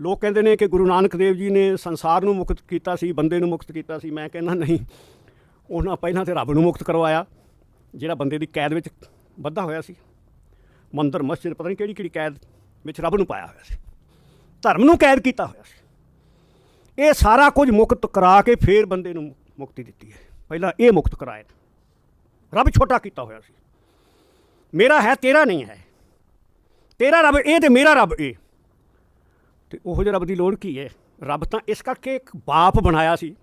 ਲੋਕ ਕਹਿੰਦੇ ਨੇ ਕਿ ਗੁਰੂ ਨਾਨਕ ਦੇਵ ਜੀ ਨੇ ਸੰਸਾਰ ਨੂੰ ਮੁਕਤ ਕੀਤਾ ਸੀ, ਬੰਦੇ ਨੂੰ ਮੁਕਤ ਕੀਤਾ ਸੀ। ਮੈਂ ਕਹਿੰਦਾ ਨਹੀਂ ਉਹਨਾਂ ਪਹਿਲਾਂ ਤੇ ਰੱਬ ਨੂੰ ਮੁਕਤ ਕਰਵਾਇਆ, ਜਿਹੜਾ ਬੰਦੇ ਦੀ ਕੈਦ ਵਿੱਚ ਬੱਧਾ ਹੋਇਆ ਸੀ। ਮੰਦਰ, ਮਸਜਿਦ, ਪਤਾ ਨਹੀਂ ਕਿਹੜੀ ਕਿਹੜੀ ਕੈਦ ਵਿੱਚ ਰੱਬ ਨੂੰ ਪਾਇਆ ਹੋਇਆ ਸੀ। ਧਰਮ ਨੂੰ ਕੈਦ ਕੀਤਾ ਹੋਇਆ ਸੀ। ਇਹ ਸਾਰਾ ਕੁਝ ਮੁਕਤ ਕਰਾ ਕੇ ਫੇਰ ਬੰਦੇ ਨੂੰ ਮੁਕਤੀ ਦਿੱਤੀ ਹੈ। ਪਹਿਲਾਂ ਇਹ ਮੁਕਤ ਕਰਾਇਆ। ਰੱਬ ਛੋਟਾ ਕੀਤਾ ਹੋਇਆ ਸੀ। ਮੇਰਾ ਹੈ, ਤੇਰਾ ਨਹੀਂ ਹੈ। ਤੇਰਾ ਰੱਬ ਇਹ ਤੇ ਮੇਰਾ ਰੱਬ ਇਹ। ਤੇ ਉਹੋ ਜਿਹੇ ਰੱਬ ਦੀ ਲੋੜ ਕੀ ਹੈ? ਰੱਬ ਤਾਂ ਇਸ ਕਰਕੇ ਇੱਕ ਬਾਪ ਬਣਾਇਆ ਸੀ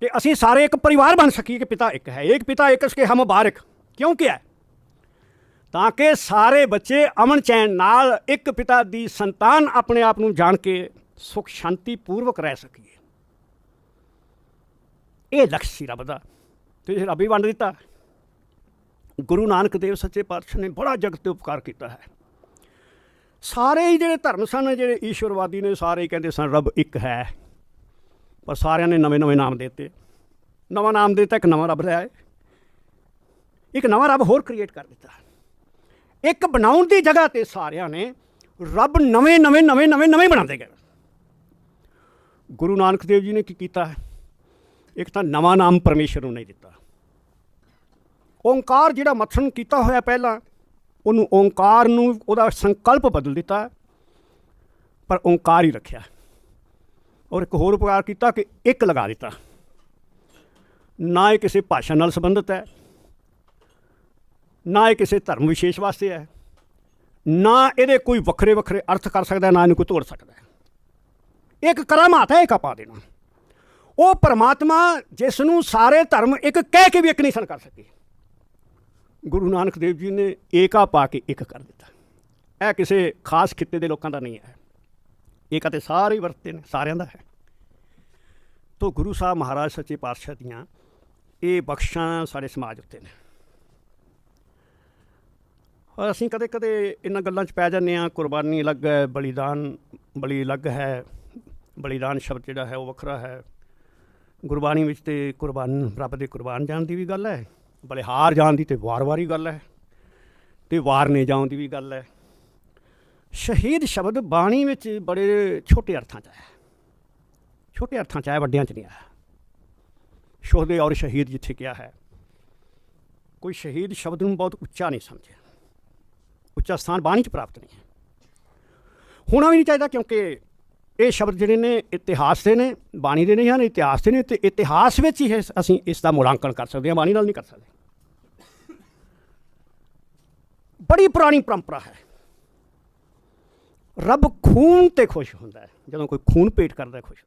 ਕਿ ਅਸੀਂ ਸਾਰੇ ਇੱਕ ਪਰਿਵਾਰ ਬਣ ਸਕੀਏ ਕਿ ਪਿਤਾ ਇੱਕ ਹੈ। ਇੱਕ ਪਿਤਾ ਇੱਕ ਇਸਕੇ ਹਮ ਬਾਰਕ। ਕਿਉਂ ਕਿਹਾ? ਹੈ? ਤਾਂ ਕਿ ਸਾਰੇ ਬੱਚੇ ਅਮਨ ਚੈਨ ਨਾਲ ਇੱਕ ਪਿਤਾ ਦੀ ਸੰਤਾਨ ਆਪਣੇ ਆਪ ਨੂੰ ਜਾਣ ਕੇ ਸੁਖ ਸ਼ਾਂਤੀ ਪੂਰਵਕ ਰਹਿ ਸਕੀਏ। ਇਹ ਲਕਸ਼ ਸੀ ਰੱਬ ਦਾ। ਤੇ ਇਹ ਰੱਬ ਹੀ ਵੰਡ ਦਿੱਤਾ। ਗੁਰੂ ਨਾਨਕ ਦੇਵ ਸੱਚੇ ਪਾਤਸ਼ਾਹ ਨੇ ਬੜਾ ਜਗਤ ਤੇ ਉਪਕਾਰ ਕੀਤਾ ਹੈ। ਸਾਰੇ ਹੀ ਜਿਹੜੇ ਧਰਮ ਸਨ, ਜਿਹੜੇ ਈਸ਼ਵਰਵਾਦੀ ਨੇ, ਸਾਰੇ ਹੀ ਕਹਿੰਦੇ ਸਨ, ਰੱਬ ਇੱਕ ਹੈ। ਪਰ ਸਾਰਿਆਂ ਨੇ ਨਵੇਂ ਨਵੇਂ ਨਾਮ ਦਿੱਤੇ। ਨਵਾਂ ਨਾਮ ਦੇ ਦਿੱਤਾ, ਇੱਕ ਨਵਾਂ ਰੱਬ ਲਿਆ ਇੱਕ ਨਵਾਂ ਰੱਬ ਹੋਰ ਕ੍ਰੀਏਟ ਕਰ ਦਿੱਤਾ। ਇੱਕ ਬਣਾਉਣ ਦੀ ਜਗ੍ਹਾ ਤੇ ਸਾਰਿਆਂ ਨੇ ਰੱਬ ਨਵੇਂ ਨਵੇਂ ਨਵੇਂ ਨਵੇਂ ਨਵੇਂ ਬਣਾਉਂਦੇ ਗਏ। ਗੁਰੂ ਨਾਨਕ ਦੇਵ ਜੀ ਨੇ ਕੀ ਕੀਤਾ? ਇੱਕ ਤਾਂ ਨਵਾਂ ਨਾਮ ਪਰਮੇਸ਼ਰ ਨੂੰ ਨਹੀਂ ਦਿੱਤਾ। ਓੰਕਾਰ ਜਿਹੜਾ ਮਥਨ ਕੀਤਾ ਹੋਇਆ ਪਹਿਲਾਂ ਉਹਨੂੰ ਓੰਕਾਰ ਨੂੰ ਉਹਦਾ ਸੰਕਲਪ ਬਦਲ ਦਿੱਤਾ ਪਰ ਓੰਕਾਰ ਹੀ ਰੱਖਿਆ ਔਰ ਇੱਕ ਹੋਰ ਉਪਕਾਰ ਕੀਤਾ ਕਿ ਇੱਕ ਲਗਾ ਦਿੱਤਾ। ਨਾ ਇਹ ਕਿਸੇ ਭਾਸ਼ਾ ਨਾਲ ਸੰਬੰਧਿਤ ਹੈ, ਨਾ ਇਹ ਕਿਸੇ ਧਰਮ ਵਿਸ਼ੇਸ਼ ਵਾਸਤੇ ਹੈ, ਨਾ ਇਹਦੇ ਕੋਈ ਵੱਖਰੇ ਵੱਖਰੇ ਅਰਥ ਕਰ ਸਕਦਾ, ਨਾ ਇਹਨੂੰ ਕੋਈ ਤੋੜ ਸਕਦਾ ਹੈ। ਇੱਕ ਕਰਾਮਾਤ ਹੈ, ਇੱਕ ਆਪਾ ਦੇਣਾ। ਉਹ ਪਰਮਾਤਮਾ ਜਿਸ ਨੂੰ ਸਾਰੇ ਧਰਮ ਇੱਕ ਕਹਿ ਕੇ ਵੀ ਇੱਕ ਨਹੀਂ ਸਨ ਕਰ ਸਕੇ। ਗੁਰੂ ਨਾਨਕ ਦੇਵ ਜੀ ਨੇ ਏਕਾ ਪਾ ਕੇ ਇੱਕ ਕਰ ਦਿੱਤਾ। ਇਹ ਕਿਸੇ ਖਾਸ ਖਿੱਤੇ ਦੇ ਲੋਕਾਂ ਦਾ ਨਹੀਂ ਹੈ। ਏਕਾ ਤੇ ਸਾਰੇ ਹੀ ਵਰਤੇ ਨੇ, ਸਾਰਿਆਂ ਦਾ ਹੈ। ਤੋ ਗੁਰੂ ਸਾਹਿਬ ਮਹਾਰਾਜ ਸੱਚੇ ਪਾਤਸ਼ਾਹ ਦੀਆਂ ਇਹ ਬਖਸ਼ਾਂ ਸਾਡੇ ਸਮਾਜ ਉੱਤੇ ਨੇ। ਔਰ ਅਸੀਂ ਕਦੇ ਕਦੇ ਇਹਨਾਂ ਗੱਲਾਂ 'ਚ ਪੈ ਜਾਂਦੇ ਹਾਂ, ਕੁਰਬਾਨੀ ਅਲੱਗ ਹੈ, ਬਲੀਦਾਨ, ਬਲੀ ਅਲੱਗ ਹੈ, ਬਲੀਦਾਨ ਸ਼ਬਦ ਜਿਹੜਾ ਹੈ ਉਹ ਵੱਖਰਾ ਹੈ। ਗੁਰਬਾਣੀ ਵਿੱਚ ਤੇ ਕੁਰਬਾਨ, ਰੱਬ ਦੇ ਕੁਰਬਾਨ ਜਾਣ ਦੀ ਵੀ ਗੱਲ ਹੈ। ਬਲਿਹਾਰ ਜਾਣ ਦੀ ਤੇ ਵਾਰ-ਵਾਰੀ ਗੱਲ ਹੈ, ਤੇ ਵਾਰਨੇ ਜਾਣ ਦੀ ਵੀ ਗੱਲ ਹੈ। ਸ਼ਹੀਦ ਸ਼ਬਦ ਬਾਣੀ ਵਿੱਚ ਬੜੇ ਛੋਟੇ ਅਰਥਾਂ 'ਚ ਆਇਆ ਛੋਟੇ ਅਰਥਾਂ 'ਚ ਆਇਆ, ਵੱਡਿਆਂ 'ਚ ਨਹੀਂ ਆਇਆ। ਸ਼ੋਹਦੇ ਔਰ ਸ਼ਹੀਦ ਜਿੱਥੇ ਕਿਹਾ ਹੈ, ਕੋਈ ਸ਼ਹੀਦ ਸ਼ਬਦ ਨੂੰ ਬਹੁਤ ਉੱਚਾ ਨਹੀਂ ਸਮਝਿਆ। ਉੱਚਾ ਸਥਾਨ ਬਾਣੀ 'ਚ ਪ੍ਰਾਪਤ ਨਹੀਂ ਹੈ। ਹੋਣਾ ਵੀ ਨਹੀਂ ਚਾਹੀਦਾ ਕਿਉਂਕਿ ਇਹ ਸ਼ਬਦ ਜਿਹੜੇ ਨੇ ਇਤਿਹਾਸ ਦੇ ਨੇ, ਬਾਣੀ ਦੇ ਨਹੀਂ ਹਨ ਇਤਿਹਾਸ ਦੇ ਨੇ ਤੇ ਇਤਿਹਾਸ ਵਿੱਚ ਹੀ ਅਸੀਂ ਇਸ ਦਾ ਮੁਲਾਂਕਣ ਕਰ ਸਕਦੇ ਹਾਂ, ਬਾਣੀ ਨਾਲ ਨਹੀਂ ਕਰ ਸਕਦੇ। ਬੜੀ ਪੁਰਾਣੀ ਪਰੰਪਰਾ ਹੈ। ਰੱਬ ਖੂਨ ਤੇ ਖੁਸ਼ ਹੁੰਦਾ ਹੈ, ਜਦੋਂ ਕੋਈ ਖੂਨ ਪੇਟ ਕਰਦਾ ਖੁਸ਼।